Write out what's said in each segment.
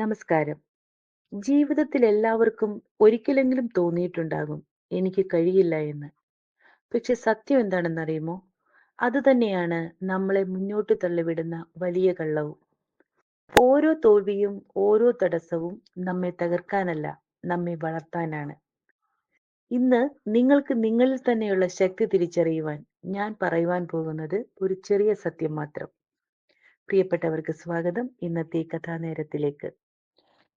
നമസ്കാരം. ജീവിതത്തിൽ എല്ലാവർക്കും ഒരിക്കലെങ്കിലും തോന്നിയിട്ടുണ്ടാകും എനിക്ക് കഴിയില്ല എന്ന്. പക്ഷെ സത്യം എന്താണെന്നറിയുമോ? അത് തന്നെയാണ് നമ്മളെ മുന്നോട്ട് തള്ളിവിടുന്ന വലിയ കള്ളവും. ഓരോ തോൽവിയും ഓരോ തടസ്സവും നമ്മെ തകർക്കാനല്ല നമ്മെ വളർത്താനാണ്. ഇന്ന് നിങ്ങൾക്ക് നിങ്ങളിൽ തന്നെയുള്ള ശക്തി തിരിച്ചറിയുവാൻ ഞാൻ പറയുവാൻ പോകുന്നത് ഒരു ചെറിയ സത്യം മാത്രം. പ്രിയപ്പെട്ടവർക്ക് സ്വാഗതം ഇന്നത്തെ കഥാനേരത്തിലേക്ക്.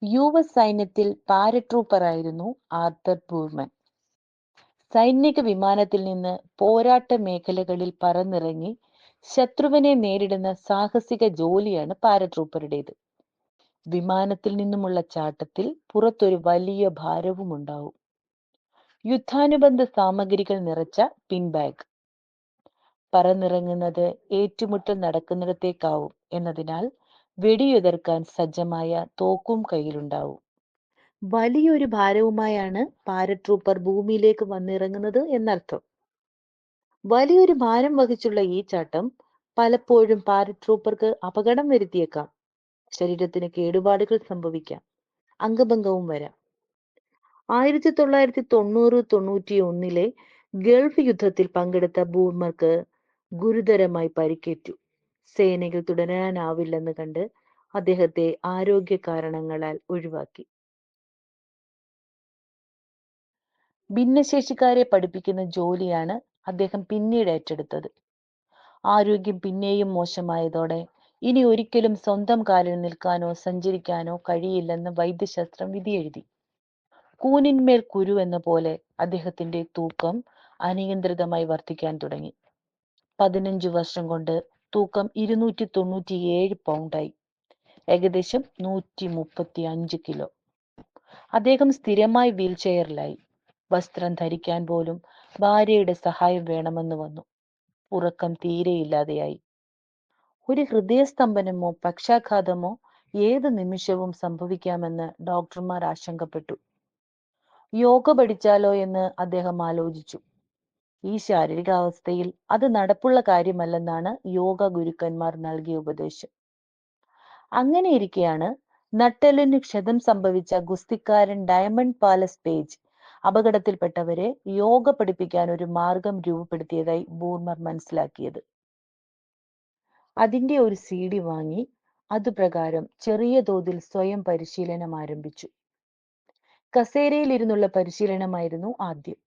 യു എസ് സൈന്യത്തിൽ പാരട്രൂപ്പറായിരുന്നു ആർത്തർ ബൂർമൻ. സൈനിക വിമാനത്തിൽ നിന്ന് പോരാട്ട മേഖലകളിൽ പറന്നിറങ്ങി ശത്രുവിനെ നേരിടുന്ന സാഹസിക ജോലിയാണ് പാരട്രൂപ്പറുടേത് വിമാനത്തിൽ നിന്നുമുള്ള ചാട്ടത്തിൽ പുറത്തൊരു വലിയ ഭാരവും ഉണ്ടാവും. യുദ്ധാനുബന്ധ സാമഗ്രികൾ നിറച്ച പിൻബാഗ് പറന്നിറങ്ങുന്നത് ഏറ്റുമുട്ടൽ നടക്കുന്നിടത്തേക്കാവും എന്നതിനാൽ വെടിയുതിർക്കാൻ സജ്ജമായ തോക്കും കയ്യിലുണ്ടാവും. വലിയൊരു ഭാരവുമായാണ് പാരട്രൂപ്പർ ഭൂമിയിലേക്ക് വന്നിറങ്ങുന്നത് എന്നർത്ഥം. വലിയൊരു ഭാരം വഹിച്ചുള്ള ഈ ചാട്ടം പലപ്പോഴും പാരട്രൂപ്പർക്ക് അപകടം വരുത്തിയേക്കാം. ശരീരത്തിന് കേടുപാടുകൾ സംഭവിക്കാം. അംഗഭംഗവും വരാം. ആയിരത്തി തൊള്ളായിരത്തി തൊണ്ണൂറ് തൊണ്ണൂറ്റി ഒന്നിലെ ഗൾഫ് യുദ്ധത്തിൽ പങ്കെടുത്ത ബൂമർക്ക് ഗുരുതരമായി പരിക്കേറ്റു. സേനയിൽ തുടരാനാവില്ലെന്ന് കണ്ട് അദ്ദേഹത്തെ ആരോഗ്യ കാരണങ്ങളാൽ ഒഴിവാക്കി. ഭിന്നശേഷിക്കാരെ പഠിപ്പിക്കുന്ന ജോലിയാണ് അദ്ദേഹം പിന്നീട് ഏറ്റെടുത്തത്. ആരോഗ്യം പിന്നെയും മോശമായതോടെ ഇനി ഒരിക്കലും സ്വന്തം കാലിൽ നിൽക്കാനോ സഞ്ചരിക്കാനോ കഴിയില്ലെന്ന് വൈദ്യശാസ്ത്രം വിധിയെഴുതി. കൂനിന്മേൽ കുരു എന്ന പോലെ അദ്ദേഹത്തിന്റെ തൂക്കം അനിയന്ത്രിതമായി വർദ്ധിക്കാൻ തുടങ്ങി. പതിനഞ്ചു വർഷം കൊണ്ട് തൂക്കം ഇരുന്നൂറ്റി തൊണ്ണൂറ്റി ഏഴ് പൗണ്ടായി. ഏകദേശം നൂറ്റി മുപ്പത്തി അഞ്ച് കിലോ. അദ്ദേഹം സ്ഥിരമായി വീൽ ചെയറിലായി വസ്ത്രം ധരിക്കാൻ പോലും ഭാര്യയുടെ സഹായം വേണമെന്ന് വന്നു. ഉറക്കം തീരെയില്ലാതെയായി ഒരു ഹൃദയസ്തംഭനമോ പക്ഷാഘാതമോ ഏത് നിമിഷവും സംഭവിക്കാമെന്ന് ഡോക്ടർമാർ ആശങ്കപ്പെട്ടു. യോഗ പഠിച്ചാലോ എന്ന് അദ്ദേഹം ആലോചിച്ചു. ഈ ശാരീരികാവസ്ഥയിൽ അത് നടപ്പുള്ള കാര്യമല്ലെന്നാണ് യോഗ ഗുരുക്കന്മാർ നൽകിയ ഉപദേശം. അങ്ങനെ ഇരിക്കെയാണ് നട്ടെല്ലിന് ക്ഷതം സംഭവിച്ച ഗുസ്തിക്കാരൻ ഡയമണ്ട് പാലസ് പേജ് അപകടത്തിൽപ്പെട്ടവരെ യോഗ പഠിപ്പിക്കാൻ ഒരു മാർഗം രൂപപ്പെടുത്തിയതായി ബൂർമർ മനസ്സിലാക്കിയത്. അതിന്റെ ഒരു സി ഡി വാങ്ങി അതുപ്രകാരം ചെറിയ തോതിൽ സ്വയം പരിശീലനം ആരംഭിച്ചു. കസേരയിൽ ഇരുന്നുള്ള പരിശീലനമായിരുന്നു ആദ്യം.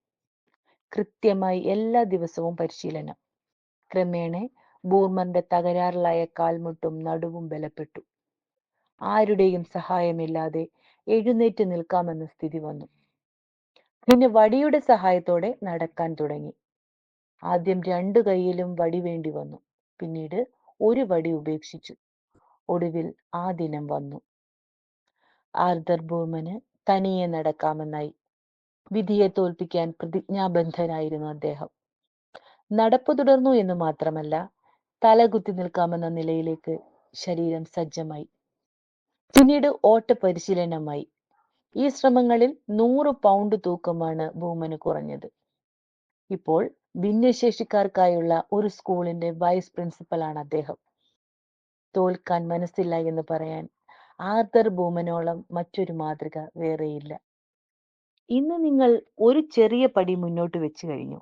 കൃത്യമായി എല്ലാ ദിവസവും പരിശീലനം. ക്രമേണ ബൂർമന്റെ തകരാറിലായ കാൽമുട്ടും നടുവും ബലപ്പെട്ടു. ആരുടെയും സഹായമില്ലാതെ എഴുന്നേറ്റ് നിൽക്കാമെന്ന സ്ഥിതി വന്നു. പിന്നെ വടിയുടെ സഹായത്തോടെ നടക്കാൻ തുടങ്ങി. ആദ്യം രണ്ടു കൈയിലും വടി വേണ്ടി വന്നു. പിന്നീട് ഒരു വടി ഉപേക്ഷിച്ചു. ഒടുവിൽ ആ ദിനം വന്നു. ആർദർ ബൂമന് തനിയെ നടക്കാമെന്നായി. വിധിയെ തോൽപ്പിക്കാൻ പ്രതിജ്ഞാബദ്ധനായിരുന്നു അദ്ദേഹം. നടപ്പ് തുടർന്നു എന്ന് മാത്രമല്ല തലകുത്തി നിൽക്കാമെന്ന നിലയിലേക്ക് ശരീരം സജ്ജമായി. പിന്നീട് ഓട്ട പരിശീലനമായി ഈ ശ്രമങ്ങളിൽ നൂറ് പൗണ്ട് തൂക്കമാണ് ഭൂമന് കുറഞ്ഞത്. ഇപ്പോൾ ഭിന്നശേഷിക്കാർക്കായുള്ള ഒരു സ്കൂളിന്റെ വൈസ് പ്രിൻസിപ്പലാണ് അദ്ദേഹം. തോൽക്കാൻ മനസ്സില്ല എന്ന് പറയാൻ ആർദർ ഭൂമനോളം മറ്റൊരു മാതൃക വേറെയില്ല. ഇന്ന് നിങ്ങൾ ഒരു ചെറിയ പടി മുന്നോട്ട് വെച്ചു കഴിഞ്ഞു.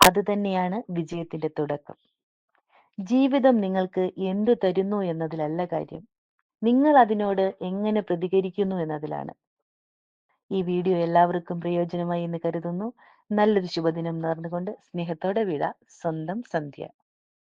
അത് തന്നെയാണ് വിജയത്തിന്റെ തുടക്കം. ജീവിതം നിങ്ങൾക്ക് എന്തു തരുന്നു എന്നതിലല്ല കാര്യം. നിങ്ങൾ അതിനോട് എങ്ങനെ പ്രതികരിക്കുന്നു എന്നതിലാണ്. ഈ വീഡിയോ എല്ലാവർക്കും പ്രയോജനമായി എന്ന് കരുതുന്നു. നല്ലൊരു ശുഭദിനം നേർന്നുകൊണ്ട് സ്നേഹത്തോടെ വിട. സ്വന്തം സന്ധ്യ.